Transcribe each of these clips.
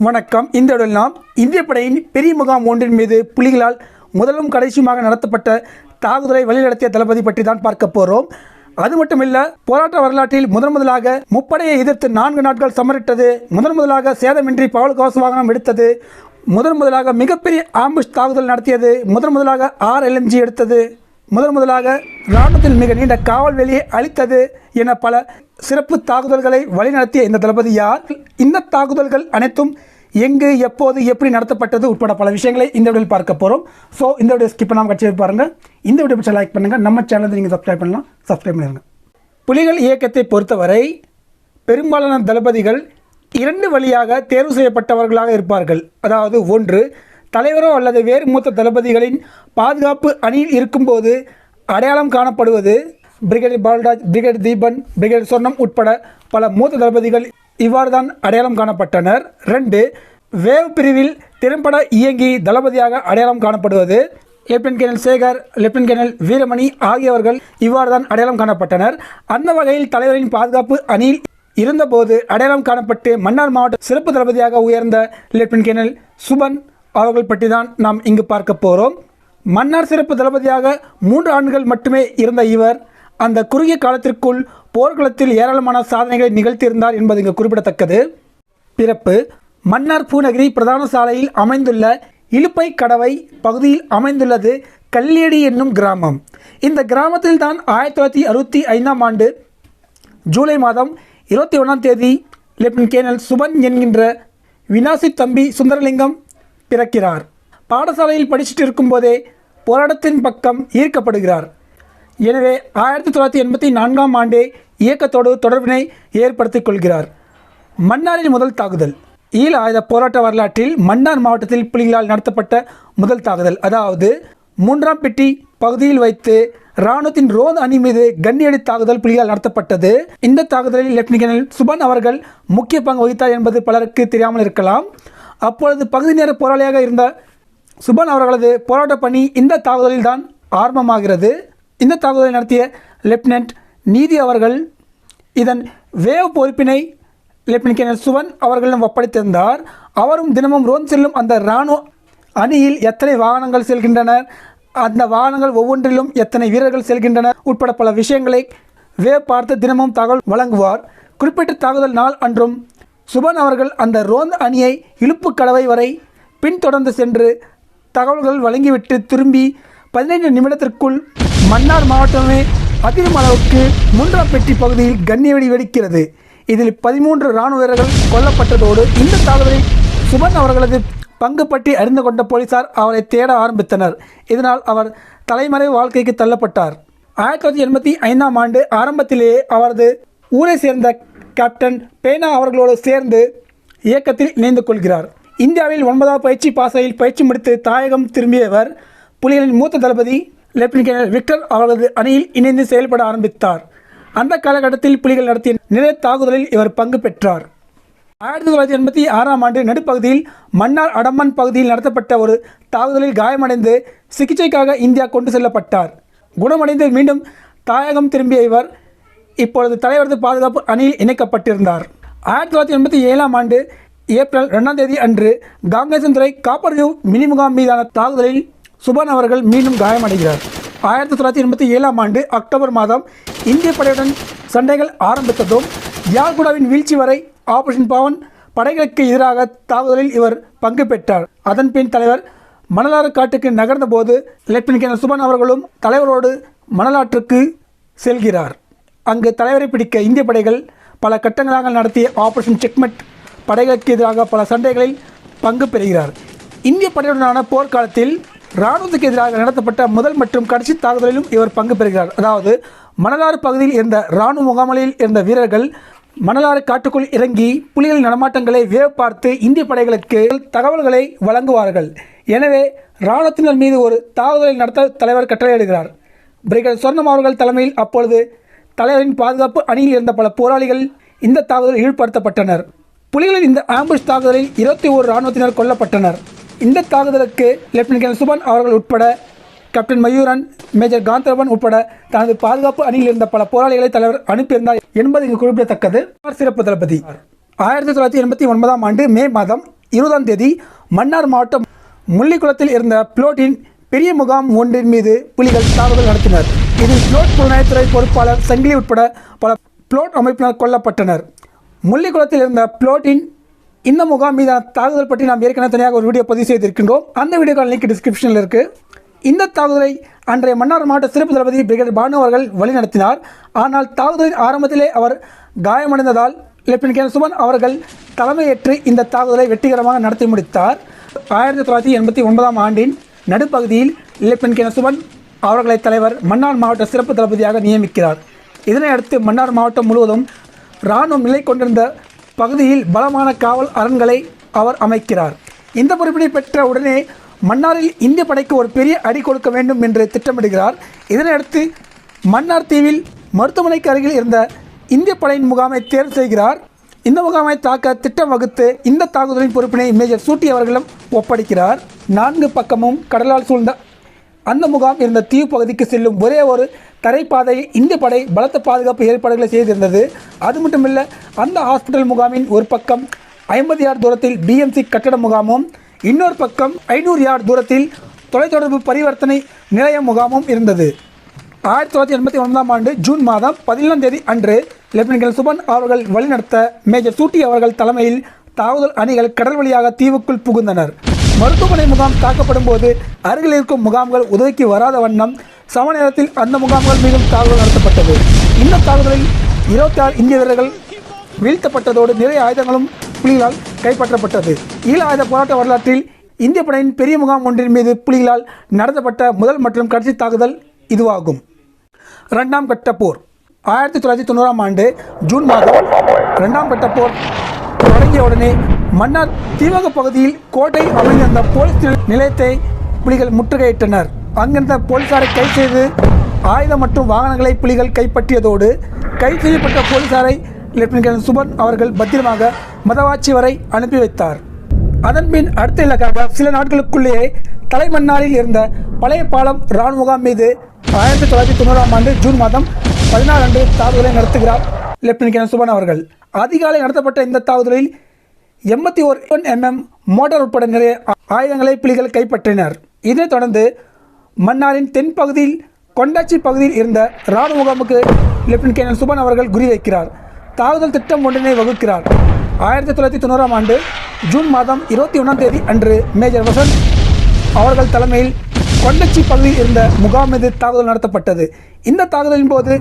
வணக்கம். இந்த நாம் இந்திய படையின் பெரிய முகாம் ஒன்றின் மீது புலிகளால் முதலும் கடைசியுமாக நடத்தப்பட்ட தாக்குதலை வழிநடத்திய தளபதி பற்றி தான் பார்க்க போகிறோம் அது மட்டுமில்ல போராட்ட வரலாற்றில் முதன் முதலாக முப்படையை எதிர்த்து நான்கு நாட்கள் சமரிட்டது முதன் முதலாக சேதமின்றி பவல் கவச வாகனம் எடுத்தது முதன் முதலாக மிகப்பெரிய ஆம்புஷ் தாக்குதல் நடத்தியது முதன் முதலாக ஆர் எல்எம்ஜி எடுத்தது முதன் முதலாக இராணுவத்தில் மிக நீண்ட காவல் வெளியை அளித்தது என பல சிறப்பு தாக்குதல்களை வழிநடத்திய இந்த தளபதி யார்? இந்த தாக்குதல்கள் அனைத்தும் எங்கு எப்போது எப்படி நடத்தப்பட்டது உட்பட பல விஷயங்களை இந்த வீடியோவில் பார்க்க போகிறோம் ஸோ இந்த வீடியோ ஸ்கிப் பண்ணாமல் கட்சி பாருங்கள் இந்த வீடியோ பிடிச்சா லைக் பண்ணுங்கள் நம்ம சேனலை நீங்கள் சப்ஸ்கிரைப் பண்ணலாம். சப்ஸ்கிரைப் பண்ணிடுங்க புலிகள் இயக்கத்தை பொறுத்தவரை பெரும்பாலான தளபதிகள் இரண்டு வழியாக தேர்வு செய்யப்பட்டவர்களாக இருப்பார்கள். அதாவது ஒன்று தலைவரோ அல்லது வேறு மூத்த தளபதிகளின் பாதுகாப்பு அணியில் இருக்கும்போது அடையாளம் காணப்படுவது brigade Balraj brigadier Theepan brigadier Sornam உட்பட பல மூத்த தளபதிகள் இவ்வாறு தான் அடையாளம் காணப்பட்டனர். ரெண்டு வேவ் பிரிவில் திறம்பட இயங்கி தளபதியாக அடையாளம் காணப்படுவது. Lieutenant colonel Sekar lieutenant colonel Veeramani ஆகியவர்கள் இவ்வாறு தான் அடையாளம் காணப்பட்டனர். அந்த வகையில் தலைவரின் பாதுகாப்பு அணியில் இருந்தபோது அடையாளம் காணப்பட்டு மன்னார் மாவட்ட சிறப்பு தளபதியாக உயர்ந்த லெப்டினன்ட் கேர்னல் சுபன் அவர்கள் பற்றி தான் நாம் இங்கு பார்க்க போகிறோம் மன்னார் சிறப்பு தளபதியாக மூன்று ஆண்டுகள் மட்டுமே இருந்த இவர் அந்த குறுகிய காலத்திற்குள் போர்க்களத்தில் ஏராளமான சாதனைகளை நிகழ்த்தியிருந்தார் என்பது இங்கு குறிப்பிடத்தக்கது. பிறப்பு மன்னார் பூநகரி பிரதான சாலையில் அமைந்துள்ள இழுப்பை கடவை பகுதியில் அமைந்துள்ளது கல்லியடி என்னும் கிராமம். இந்த கிராமத்தில் தான் ஆயிரத்தி தொள்ளாயிரத்தி அறுபத்தி ஐந்தாம் ஆண்டு ஜூலை மாதம் இருபத்தி ஒன்றாம் தேதி லெப்டின் கேனல் சுபன் என்கின்ற வினாசி தம்பி சுந்தரலிங்கம் பிறக்கிறார். பாடசாலையில் படிச்சுட்டு இருக்கும்போதே போராட்டத்தின் பக்கம் ஈர்க்கப்படுகிறார். எனவே ஆயிரத்தி தொள்ளாயிரத்தி எண்பத்தி நான்காம் ஆண்டே இயக்கத்தோடு தொடர்பினை ஏற்படுத்திக் கொள்கிறார். மன்னாரின் முதல் தாக்குதல். ஈழ ஆயுத போராட்ட வரலாற்றில் மன்னார் மாவட்டத்தில் புலிகளால் நடத்தப்பட்ட முதல் தாக்குதல். அதாவது மூன்றாம் பெட்டி பகுதியில் வைத்து இராணுவத்தின் ரோந்து அணி மீது கண்ணியடி தாக்குதல் புலிகளால் நடத்தப்பட்டது. இந்த தாக்குதலில் லெப்டினன்ட் கேர்னல் சுபன் அவர்கள் முக்கிய பங்கு வகித்தார் என்பது பலருக்கு தெரியாமல் இருக்கலாம். அப்பொழுது பகுதி நேர போராளியாக இருந்த சுபன் அவர்களது போராட்ட பணி இந்த தாக்குதலில் தான் ஆரம்பமாகிறது. இந்த தாக்குதலை நடத்திய லெப்டினன்ட் நீதி அவர்கள் இதன் வேவ் பொறுப்பினை லெப்டினன்ட் சுவன் அவர்களிடம் ஒப்படைத்திருந்தார். அவரும் தினமும் ரோந்து செல்லும் அந்த இராணுவ அணியில் எத்தனை வாகனங்கள் செல்கின்றனர் அந்த வாகனங்கள் ஒவ்வொன்றிலும் எத்தனை வீரர்கள் செல்கின்றனர் உட்பட பல விஷயங்களை வேவ் பார்த்து தினமும் தகவல் வழங்குவார். குறிப்பிட்ட தாக்குதல் நாள் அன்றும் சுபன் அவர்கள் அந்த ரோந்து அணியை இழுப்பு கடவை வரை பின்தொடர்ந்து சென்று தகவல்கள் வழங்கிவிட்டு திரும்பி பதினைந்து நிமிடத்திற்குள் மன்னார் மாவட்டமே அதிரும் அளவுக்கு மூன்றாம் பெட்டி பகுதியில் கண்ணியவெடி வெடிக்கிறது. இதில் பதிமூன்று இராணுவ வீரர்கள் கொல்லப்பட்டதோடு இந்த தாக்குதலில் சுமன் அவர்களது பங்கு பற்றி அறிந்து கொண்ட போலீசார் அவரை தேட ஆரம்பித்தனர். இதனால் அவர் தலைமறை வாழ்க்கைக்கு தள்ளப்பட்டார். ஆயிரத்தி தொள்ளாயிரத்தி எண்பத்தி ஐந்தாம் ஆண்டு ஆரம்பத்திலேயே அவரது ஊரை சேர்ந்த கேப்டன் பேனா அவர்களோடு சேர்ந்து இயக்கத்தில் இணைந்து கொள்கிறார். இந்தியாவில் ஒன்பதாவது பயிற்சி பாசையில் பயிற்சி முடித்து தாயகம் திரும்பியவர் புலிகளின் மூத்த தளபதி லெப்டினன்ட் கேர்னல் விக்டர் அவர்களது அணியில் இணைந்து செயல்பட ஆரம்பித்தார். அந்த காலகட்டத்தில் புலிகள் நடத்திய நிறைய தாக்குதலில் இவர் பங்கு பெற்றார். ஆயிரத்தி தொள்ளாயிரத்தி எண்பத்தி ஆறாம் ஆண்டு நடுப்பகுதியில் மன்னார் அடம்மன் பகுதியில் நடத்தப்பட்ட ஒரு தாக்குதலில் காயமடைந்து சிகிச்சைக்காக இந்தியா கொண்டு செல்லப்பட்டார். குணமடைந்து மீண்டும் தாயகம் திரும்பிய இவர் இப்பொழுது தலைவரது பாதுகாப்பு அணியில் இணைக்கப்பட்டிருந்தார். ஆயிரத்தி தொள்ளாயிரத்தி எண்பத்தி ஏழாம் ஆண்டு ஏப்ரல் ரெண்டாம் தேதி அன்று காங்கேசன்துறை காப்பர் வியூ மினிமுகாம் மீதான தாக்குதலில் சுபன் அவர்கள் மீண்டும் காயமடைகிறார். ஆயிரத்தி தொள்ளாயிரத்தி எண்பத்தி ஏழாம் ஆண்டு அக்டோபர் மாதம் இந்திய படையுடன் சண்டைகள் ஆரம்பித்ததும் யாழ்குடாவின் வீழ்ச்சி வரை ஆபரேஷன் பவன் படைகளுக்கு எதிராக தாக்குதலில் இவர் பங்கு பெற்றார். அதன் பின் தலைவர் மணலாறு காட்டுக்கு நகர்ந்தபோது லெப்டினன்ட் கேர்னல் சுபன் அவர்களும் தலைவரோடு மணலாற்றுக்கு செல்கிறார். அங்கு தலைவரை பிடிக்க இந்திய படைகள் பல கட்டங்களாக நடத்திய ஆபரேஷன் செக்மெட் படைகளுக்கு எதிராக பல சண்டைகளில் பங்கு பெறுகிறார். இந்திய படையுடனான போர்க்காலத்தில் இராணுவத்துக்கு எதிராக நடத்தப்பட்ட முதல் மற்றும் கடைசி தாக்குதலிலும் இவர் பங்கு பெறுகிறார். அதாவது மணலாறு பகுதியில் இருந்த இராணுவ முகாமலில் இருந்த வீரர்கள் மணலாறு காட்டுக்குள் இறங்கி புலிகளின் நடமாட்டங்களை வேவு பார்த்து இந்திய படைகளுக்கு தகவல்களை வழங்குவார்கள். எனவே இராணுவத்தினர் மீது ஒரு தாக்குதலை நடத்த தலைவர் கட்டளையிடுகிறார். பிரிகேட் சொர்ணம் அவர்கள் தலைமையில் அப்பொழுது தலைவரின் பாதுகாப்பு அணியில் இருந்த பல போராளிகள் இந்த தாக்குதலில் ஈடுபடுத்தப்பட்டனர். புலிகளின் இந்த ஆம்புஷ் தாக்குதலில் இருபத்தி ஓரு இராணுவத்தினர் கொல்லப்பட்டனர். இந்த தாக்குதலுக்கு லெப்டினன்ட் கேர்னல் சுபன் அவர்கள் உட்பட கேப்டன் மயூரன் மேஜர் காந்தரவன் உட்பட தனது பாதுகாப்பு அணியில் இருந்த பல போராளிகளை தலைவர் அனுப்பியிருந்தார் என்பது இங்கு குறிப்பிடத்தக்கது. சிறப்பு தளபதி. ஆயிரத்தி தொள்ளாயிரத்தி எண்பத்தி ஒன்பதாம் ஆண்டு மே மாதம் இருபதாம் தேதி மன்னார் மாவட்டம் முள்ளிக்குளத்தில் இருந்த பிளோட்டின் பெரிய முகாம் ஒன்றின் மீது புலிகள் தாக்குதல் நடத்தினர். இதில் பிளோட் புலனாய்த்துறை பொறுப்பாளர் சங்கிலி உட்பட பல பிளோட் அமைப்பினர் கொல்லப்பட்டனர். முள்ளிக்குளத்தில் இருந்த பிளோட்டின் இந்த முகாம் மீதான தாக்குதல் பற்றி நாம் ஏற்கனவே தனியாக ஒரு வீடியோ பதிவு செய்திருக்கின்றோம். அந்த வீடியோக்கான லிங்க் டிஸ்கிரிப்ஷனில் இருக்குது இந்த தாக்குதலை அன்றைய மன்னார் மாவட்ட சிறப்பு தளபதி பிரிகேடர் பானு அவர்கள் வழிநடத்தினார். ஆனால் தாக்குதலின் ஆரம்பத்திலே அவர் காயமடைந்ததால் லெப்டினன்ட் கேன் சுமன் அவர்கள் தலைமையேற்று இந்த தாக்குதலை வெற்றிகரமாக நடத்தி முடித்தார். ஆயிரத்தி தொள்ளாயிரத்தி எண்பத்தி ஒன்பதாம் ஆண்டின் நடுப்பகுதியில் லெப்டினன்ட் கேன் சுமன் அவர்களை தலைவர் மன்னார் மாவட்ட சிறப்பு தளபதியாக நியமிக்கிறார். இதனையடுத்து மன்னார் மாவட்டம் முழுவதும் இராணுவம் நிலை கொண்டிருந்த பகுதியில் பலமான காவல் அரண்களை அவர் அமைக்கிறார். இந்த பொறுப்பினை பெற்ற உடனே மன்னாரில் இந்திய படைக்கு ஒரு பெரிய அடி கொடுக்க வேண்டும் என்று திட்டமிடுகிறார். இதனையடுத்து மன்னார் தீவில் மருத்துவமனைக்கு அருகில் இருந்த இந்திய படையின் முகாமை தேர்வு செய்கிறார். இந்த முகாமை தாக்க திட்டம் வகுத்து இந்த தாக்குதலின் பொறுப்பினை மேஜர் சூட்டி அவர்களிடம் ஒப்படைக்கிறார். நான்கு பக்கமும் கடலால் சூழ்ந்த அந்த முகாம் இருந்த தீவு பகுதிக்கு செல்லும் ஒரே ஒரு தரைப்பாதையில் இந்திய படை பலத்த பாதுகாப்பு ஏற்பாடுகளை செய்திருந்தது. அது மட்டுமில்ல அந்த ஹாஸ்பிட்டல் முகாமின் ஒரு பக்கம் ஐம்பது யார்டு தூரத்தில் பிஎம்சி கட்டட முகாமும் இன்னொரு பக்கம் ஐநூறு யார்டு தூரத்தில் தொலைத்தொடர்பு பரிவர்த்தனை நிலைய முகாமும் இருந்தது. ஆயிரத்தி தொள்ளாயிரத்தி எண்பத்தி ஒன்பதாம் ஆண்டு ஜூன் மாதம் பதினொன்றாம் தேதி அன்று லெப்டினன்ட் சுபன் அவர்கள் வழிநடத்த மேஜர் சூட்டி அவர்கள் தலைமையில் தாக்குதல் அணிகள் கடல் வழியாக தீவுக்குள் புகுந்தனர். மருத்துவமனை முகாம் தாக்கப்படும் போது அருகில் இருக்கும் முகாம்கள் உதவிக்கு வராத வண்ணம் சம நேரத்தில் அந்த முகாம்கள் மீதும் தாக்குதல் நடத்தப்பட்டது. இந்த தாக்குதலில் இருபத்தி ஆறு இந்திய வீரர்கள் வீழ்த்தப்பட்டதோடு நிறைய ஆயுதங்களும் புலிகளால் கைப்பற்றப்பட்டது. ஈழ ஆயுத போராட்ட வரலாற்றில் இந்திய படையின் பெரிய முகாம் ஒன்றின் மீது புலிகளால் நடத்தப்பட்ட முதல் மற்றும் கடைசி தாக்குதல் இதுவாகும். இரண்டாம் கட்ட போர் ஆயிரத்தி தொள்ளாயிரத்தி தொண்ணூறாம் ஆண்டு ஜூன் மாதம் இரண்டாம் கட்ட போர் தொடங்கிய உடனே மன்னார் தீவக பகுதியில் கோட்டை அமைந்திருந்த போலீஸ் நிலையத்தை புலிகள் முற்றுகையிட்டனர். அங்கிருந்த போலீசாரை கைது செய்து ஆயுதம் மற்றும் வாகனங்களை புலிகள் கைப்பற்றியதோடு கைது செய்யப்பட்ட போலீசாரை லெப்டினன்ட் சுபன் அவர்கள் பத்திரமாக மதவாச்சி வரை அனுப்பி வைத்தார். அதன்பின் அடுத்த இலக்காக சில நாட்களுக்குள்ளேயே தலைமன்னாரில் இருந்த பழைய பாலம் இராணுவ முகாம் மீது ஆயிரத்தி தொள்ளாயிரத்தி தொண்ணூறாம் ஆண்டு ஜூன் மாதம் பதினாறு அன்று தாக்குதலை நடத்துகிறார் லெப்டினன்ட் சுபன் அவர்கள். அதிகாலை நடத்தப்பட்ட இந்த தாக்குதலில் எண்பத்தி ஒரு எம்எம் மோட்டார் உட்பட நிறைய ஆயுதங்களை புலிகள் கைப்பற்றினர். இதனைத் தொடர்ந்து மன்னாரின் தென்பகுதியில் கொண்டாச்சி பகுதியில் இருந்த இராணுவ முகாமுக்கு லெப்டினன்ட் கேர்னல் சுபன் அவர்கள் குறிவைக்கிறார் தாக்குதல் திட்டம் ஒன்றினை வகுக்கிறார். ஆயிரத்தி தொள்ளாயிரத்தி தொண்ணூறாம் ஆண்டு ஜூன் மாதம் இருபத்தி ஒன்றாம் தேதி அன்று மேஜர் வசந்த் அவர்கள் தலைமையில் கொண்டச்சி பகுதியில் இருந்த முகாம் மீது தாக்குதல் நடத்தப்பட்டது. இந்த தாக்குதலின் போது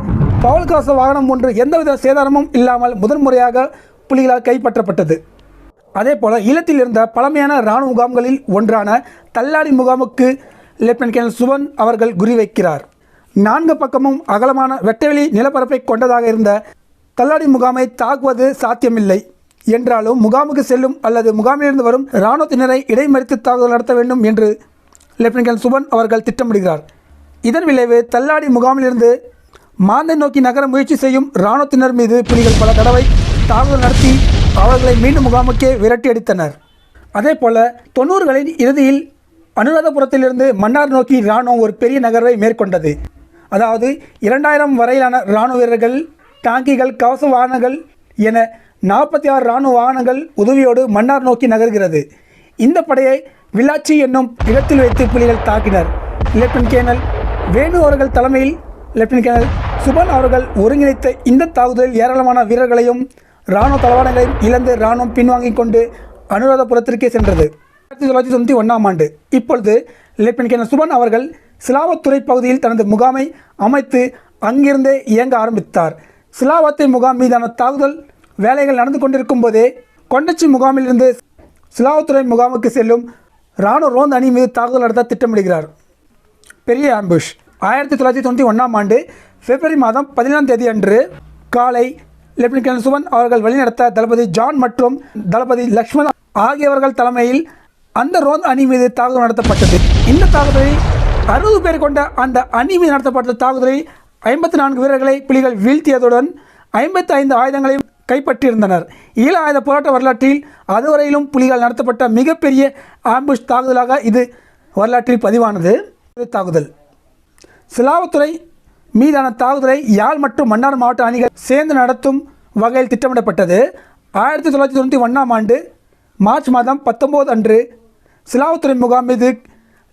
பவுல் கவச வாகனம் ஒன்று எந்தவித சேதாரமும் இல்லாமல் முதன்முறையாக புலிகளால் கைப்பற்றப்பட்டது. அதே போல் ஈழத்தில் இருந்த பழமையான இராணுவ முகாம்களில் ஒன்றான தள்ளாடி முகாமுக்கு லெப்டினன்ட் கேர்னல் சுவன் அவர்கள் குறிவைக்கிறார். நான்கு பக்கமும் அகலமான வெட்டவெளி நிலப்பரப்பை கொண்டதாக இருந்த கல்லாடி முகாமை தாக்குவது சாத்தியமில்லை. என்றாலும் முகாமுக்கு செல்லும் அல்லது முகாமிலிருந்து வரும் இராணுவத்தினரை இடைமறித்து தாக்குதல் நடத்த வேண்டும் என்று லெப்டினன்ட் கேர்னல் சுபன் அவர்கள் திட்டமிடுகிறார். இதன் விளைவு தள்ளாடி முகாமிலிருந்து மாந்தை நோக்கி நகர முயற்சி செய்யும் இராணுவத்தினர் மீது புலிகள் பல தடவை தாக்குதல் நடத்தி அவர்களை மீண்டும் முகாமுக்கே விரட்டி அடித்தனர். அதே போல தொண்ணூறுகளின் இறுதியில் அனுராதபுரத்திலிருந்து மன்னார் நோக்கி இராணுவம் ஒரு பெரிய நகர்வை மேற்கொண்டது. அதாவது இரண்டாயிரம் வரையிலான இராணுவ வீரர்கள் டாங்கிகள் கவச வாகனங்கள் என நாற்பத்தி ஆறு இராணுவ வாகனங்கள் உதவியோடு மன்னார் நோக்கி நகர்கிறது. இந்த படையை விளாச்சி என்னும் இடத்தில் வைத்து புலிகள் தாக்கினர். லெப்டின் கேனல் வேணு அவர்கள் தலைமையில் லெப்டின் கேனல் சுபன் அவர்கள் ஒருங்கிணைத்த இந்த தாக்குதலில் ஏராளமான வீரர்களையும் இராணுவ தளவாடங்களையும் இழந்து இராணுவம் பின்வாங்கிக் கொண்டு அனுராதபுரத்திற்கே சென்றது. ஆயிரத்தி தொள்ளாயிரத்தி தொண்ணூற்றி ஒன்றாம் ஆண்டு. இப்பொழுது லெப்டினன்ட் கேர்னல் சுபன் அவர்கள் சிலாவத்துறை பகுதியில் தனது முகாமை அமைத்து அங்கிருந்தே இயங்க ஆரம்பித்தார். சிலாவத்தை முகாம் மீதான தாக்குதல் வேலைகள் நடந்து கொண்டிருக்கும் போதே கொண்டச்சி முகாமிலிருந்து சிலாவத்துறை முகாமுக்கு செல்லும் இராணுவ ரோந்த் அணி மீது தாக்குதல் நடத்த திட்டமிடுகிறார். பெரிய ஆம்புஷ். ஆயிரத்தி தொள்ளாயிரத்தி தொண்ணூற்றி ஒன்றாம் ஆண்டு பிப்ரவரி மாதம் பதினேழாம் தேதி அன்று காலை லெப்டினன்ட் கேர்னல் சுவன் அவர்கள் வழிநடத்த தளபதி ஜான் மற்றும் தளபதி லக்ஷ்மண் ஆகியவர்கள் தலைமையில் அந்த ரோந்த் அணி மீது தாக்குதல் நடத்தப்பட்டது. இந்த தாக்குதலை அறுபது பேர் கொண்ட அந்த அணி மீது நடத்தப்பட்ட தாக்குதலை ஐம்பத்தி நான்கு வீரர்களை புலிகள் வீழ்த்தியதுடன் ஐம்பத்தி ஐந்து ஆயுதங்களையும் கைப்பற்றியிருந்தனர். ஈழ ஆயுத போராட்ட வரலாற்றில் அதுவரையிலும் புலிகள் நடத்தப்பட்ட மிகப்பெரிய ஆம்புஷ் தாக்குதலாக இது வரலாற்றில் பதிவானது. தாக்குதல். சிலாவத்துறை மீதான தாக்குதலை யாழ் மற்றும் மன்னார் மாவட்ட அணிகள் சேர்ந்து நடத்தும் வகையில் திட்டமிடப்பட்டது. ஆயிரத்தி தொள்ளாயிரத்தி தொண்ணூற்றி ஒன்றாம் ஆண்டு மார்ச் மாதம் பத்தொம்போது அன்று சிலாவுத்துறை முகாம் மீது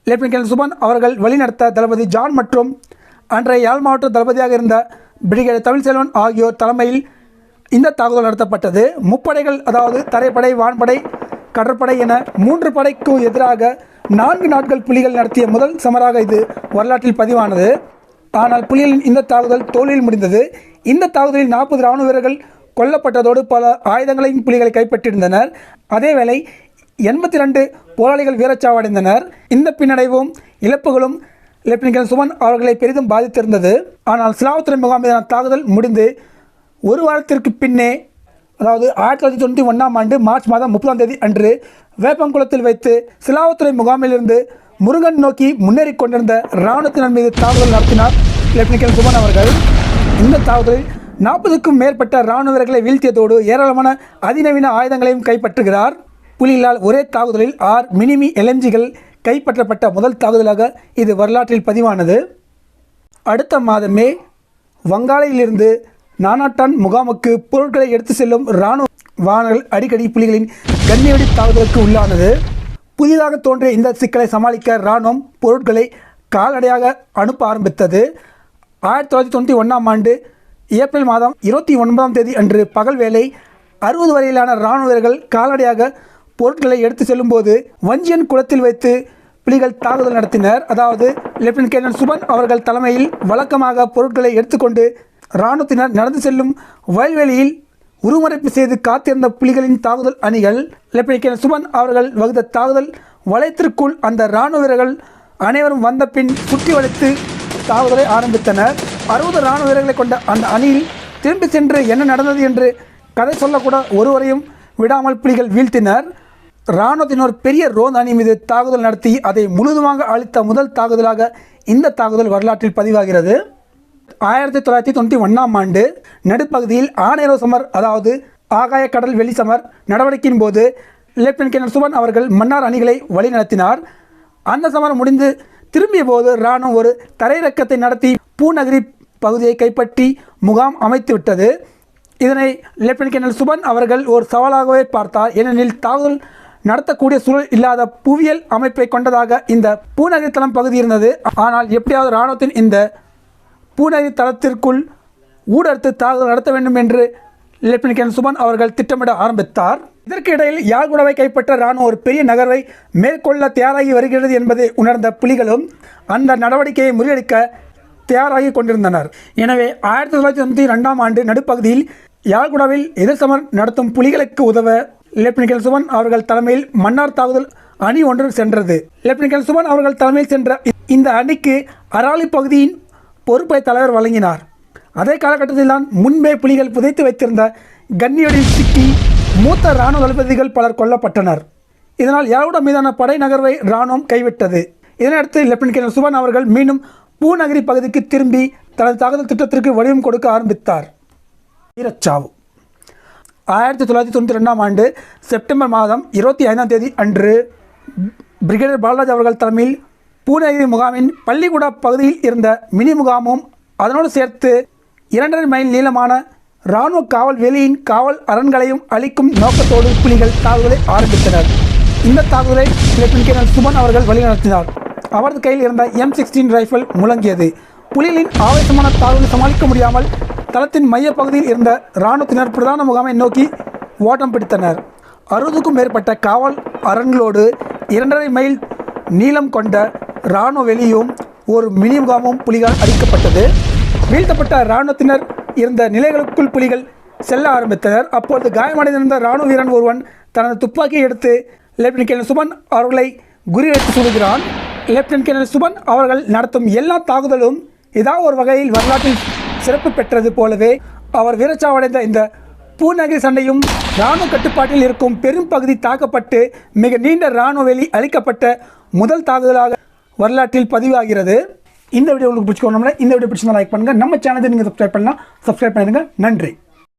லெப்டினன்ட் கேர்னல் சுபன் அவர்கள் வழிநடத்த தளபதி ஜான் மற்றும் அன்றைய யாழ் மாவட்ட தளபதியாக இருந்த பிரிகேடர் தமிழ்செல்வன் ஆகியோர் தலைமையில் இந்த தாக்குதல் நடத்தப்பட்டது. முப்படைகள் அதாவது தரைப்படை வான்படை கடற்படை என மூன்று படைக்கு எதிராக நான்கு நாட்கள் புலிகள் நடத்திய முதல் சமராக இது வரலாற்றில் பதிவானது. ஆனால் புலிகளின் இந்த தாக்குதல் தோல்வியில் முடிந்தது. இந்த தாக்குதலில் நாற்பது ராணுவ வீரர்கள் கொல்லப்பட்டதோடு பல ஆயுதங்களையும் புலிகளை கைப்பற்றியிருந்தனர். அதேவேளை எண்பத்தி ரெண்டு போராளிகள் வீரச்சாவடைந்தனர். இந்த பின்னடைவும் இழப்புகளும் லெப்டினன்ட் சுமன் அவர்களை பெரிதும் பாதித்திருந்தது. ஆனால் சிலாவுத்துறை முகாம் மீதான தாக்குதல் முடிந்து ஒரு வாரத்திற்கு பின்னே அதாவது ஆயிரத்தி தொள்ளாயிரத்தி தொண்ணூற்றி ஒன்றாம் ஆண்டு மார்ச் மாதம் முப்பதாம் தேதி அன்று வேப்பங்குளத்தில் வைத்து சிலாவுத்துறை முகாமிலிருந்து முருகன் நோக்கி முன்னேறி கொண்டிருந்த இராணுவத்தினர் மீது தாக்குதல் நடத்தினார் லெப்டினன்ட் சுமன் அவர்கள். இந்த தாக்குதலில் நாற்பதுக்கும் மேற்பட்ட இராணுவ வீழ்த்தியதோடு ஏராளமான அதிநவீன ஆயுதங்களையும் கைப்பற்றுகிறார். புலிகளால் ஒரே தாக்குதலில் ஆர் மினிமி எல்எம்ஜிகள் கைப்பற்றப்பட்ட முதல் தாக்குதலாக இது வரலாற்றில் பதிவானது. அடுத்த மாதமே வங்காளையிலிருந்து நானாட்டான் முகாமுக்கு பொருட்களை எடுத்து செல்லும் இராணுவ வாகனங்கள் அடிக்கடி புலிகளின் கண்ணிவெடி தாக்குதலுக்கு உள்ளானது. புதிதாக தோன்றிய இந்த சிக்கலை சமாளிக்க இராணுவம் பொருட்களை கால்நடையாக அனுப்ப ஆரம்பித்தது. ஆயிரத்தி தொள்ளாயிரத்தி தொண்ணூற்றி ஒன்றாம் ஆண்டு ஏப்ரல் மாதம் இருபத்தி ஒன்பதாம் தேதி அன்று பகல் வேலை அறுபது வரையிலான இராணுவ வீரர்கள் கால்நடையாக பொருட்களை எடுத்து செல்லும்போது வஞ்சியன் குளத்தில் வைத்து புலிகள் தாக்குதல் நடத்தினர். அதாவது லெப்டினன்ட் கேர்னல் சுபன் அவர்கள் தலைமையில் வழக்கமாக பொருட்களை எடுத்துக்கொண்டு இராணுவத்தினர் நடந்து செல்லும் வயல்வெளியில் உருமறைப்பு செய்து காத்திருந்த புலிகளின் தாக்குதல் அணிகள் லெப்டினன்ட் கேர்னல் சுபன் அவர்கள் வகுத்த தாக்குதல் வளையத்திற்குள் அந்த இராணுவ வீரர்கள் அனைவரும் வந்த பின் சுற்றி வளைத்து தாக்குதலை ஆரம்பித்தனர். அறுபது இராணுவ வீரர்களை கொண்ட அந்த அணியில் திரும்பி சென்று என்ன நடந்தது என்று கதை சொல்லக்கூட ஒருவரையும் விடாமல் புலிகள் வீழ்த்தினர். இராணுவத்தினர் பெரிய ரோந்து அணி மீது தாக்குதல் நடத்தி அதை முழுதுமாக அளித்த முதல் தாக்குதலாக இந்த தாக்குதல் வரலாற்றில் பதிவாகிறது. ஆயிரத்தி தொள்ளாயிரத்தி தொண்ணூற்றி ஒன்றாம் ஆண்டு நடுப்பகுதியில் ஆனேரோ சமர் அதாவது ஆகாய கடல் வெளி சமர் நடவடிக்கையின் போது லெப்டினன்ட் கேர்னல் சுவன் அவர்கள் மன்னார் அணிகளை வழிநடத்தினார். அந்த சமரம் முடிந்து திரும்பிய போது இராணுவம் ஒரு தரையிறக்கத்தை நடத்தி பூநகரி பகுதியை கைப்பற்றி முகாம் அமைத்து விட்டது. இதனை லெப்டினன்ட் கேர்னல் சுபன் அவர்கள் ஒரு சவாலாகவே பார்த்தார். ஏனெனில் தாக்குதல் நடத்தக்கூடிய சூழல் இல்லாத புவியியல் அமைப்பை கொண்டதாக இந்த பூநகரித்தளம் பகுதி இருந்தது. ஆனால் எப்படியாவது இராணுவத்தின் இந்த பூநகரி தளத்திற்குள் ஊடறுத்து தாக்குதல் நடத்த வேண்டும் என்று லெப்டினன்ட் கேர்னல் அவர்கள் திட்டமிட ஆரம்பித்தார். இதற்கிடையில் யாழ்குடாவை கைப்பற்ற இராணுவம் ஒரு பெரிய நகரை மேற்கொள்ள தயாராகி வருகிறது என்பதை உணர்ந்த புலிகளும் அந்த நடவடிக்கையை முறியடிக்க தயாராகி கொண்டிருந்தனர். எனவே ஆயிரத்தி தொள்ளாயிரத்தி தொண்ணூற்றி ரெண்டாம் ஆண்டு நடுப்பகுதியில் யாழ்குடாவில் எதிர்சமர் நடத்தும் புலிகளுக்கு உதவ லெப்டினன்ட் சுமன் அவர்கள் தலைமையில் மன்னார் தாக்குதல் அணி ஒன்று சென்றது. லெப்டினன்ட் சுமன் அவர்கள் தலைமையில் சென்ற இந்த அணிக்கு அராலி பகுதியின் பொறுப்பை தலைவர் வழங்கினார். அதே காலகட்டத்தில் தான் முன்பே புலிகள் புதைத்து வைத்திருந்த கன்னியடில் சிக்கி மூத்த இராணுவ தளபதிகள் பலர் கொல்லப்பட்டனர். இதனால் யாருடன் மீதான படை நகர்வை இராணுவம் கைவிட்டது. இதனையடுத்து லெப்டினன்ட் கேர்னல் சுபன் அவர்கள் மீண்டும் பூநகரி பகுதிக்கு திரும்பி தனது தாக்குதல் திட்டத்திற்கு வடிவம் கொடுக்க ஆரம்பித்தார். வீரச்சாவு. ஆயிரத்தி தொள்ளாயிரத்தி தொண்ணூற்றி ரெண்டாம் ஆண்டு செப்டம்பர் மாதம் இருபத்தி ஐந்தாம் தேதி அன்று பிரிகேடியர் பாலராஜ் அவர்கள் தலைமையில் பூநகரி முகாமின் பள்ளிக்கூடா பகுதியில் இருந்த மினி முகாமும் அதனோடு சேர்த்து இரண்டரை மைல் நீளமான இராணுவ காவல் வேலியின் காவல் அரண்களையும் அளிக்கும் நோக்கத்தோடு புலிகள் தாக்குதலை ஆரம்பித்தனர். இந்த தாக்குதலை லெப்டினன்ட் கேனல் சுபன் அவர்கள் வழிநடத்தினார். அவரது கையில் இருந்த எம் சிக்ஸ்டீன் ரைஃபிள் முழங்கியது. புலிகளின் ஆவேசமான தாக்குதலை சமாளிக்க முடியாமல் தளத்தின் மையப்பகுதியில் இருந்த இராணுவத்தினர் பிரதான முகாமை நோக்கி ஓட்டம் பிடித்தனர். அறுபதுக்கும் மேற்பட்ட காவல் அரண்களோடு இரண்டரை மைல் நீளம் கொண்ட இராணுவ வெளியும் ஒரு மினி முகாமும் புலிகள் அழிக்கப்பட்டது. வீழ்த்தப்பட்ட இராணுவத்தினர் இருந்த நிலைகளுக்குள் புலிகள் செல்ல ஆரம்பித்தனர். அப்பொழுது காயமடைந்திருந்த இராணுவ வீரன் ஒருவன் தனது துப்பாக்கியை எடுத்து லெப்டினன்ட் கேர்னல் சுபன் அவர்களை குறிவைத்து சுடுகிறான். லெப்டினன்ட் கேர்னல் சுபன் அவர்கள் நடத்தும் எல்லா தாக்குதலும் ஏதாவது ஒரு வகையில் வரலாற்றில் சிறப்பு பெற்றது போலவே அவர் வீரச்சாவடைந்த இந்த பூநகரி சண்டையும் இராணுவ கட்டுப்பாட்டில் இருக்கும் பெரும் பகுதி தாக்கப்பட்டு மிக நீண்ட இராணுவ வேலி அளிக்கப்பட்ட முதல் தாக்குதலாக வரலாற்றில் பதிவாகிறது. இந்த வீடியோ உங்களுக்கு பிடிச்சிக்கணும்னா இந்த வீடியோ பிடிச்சிருந்தா லைக் பண்ணுங்கள் நம்ம சேனலை நீங்கள் சப்ஸ்கிரைப் பண்ணலாம். சப்ஸ்கிரைப் பண்ணிடுங்க. நன்றி.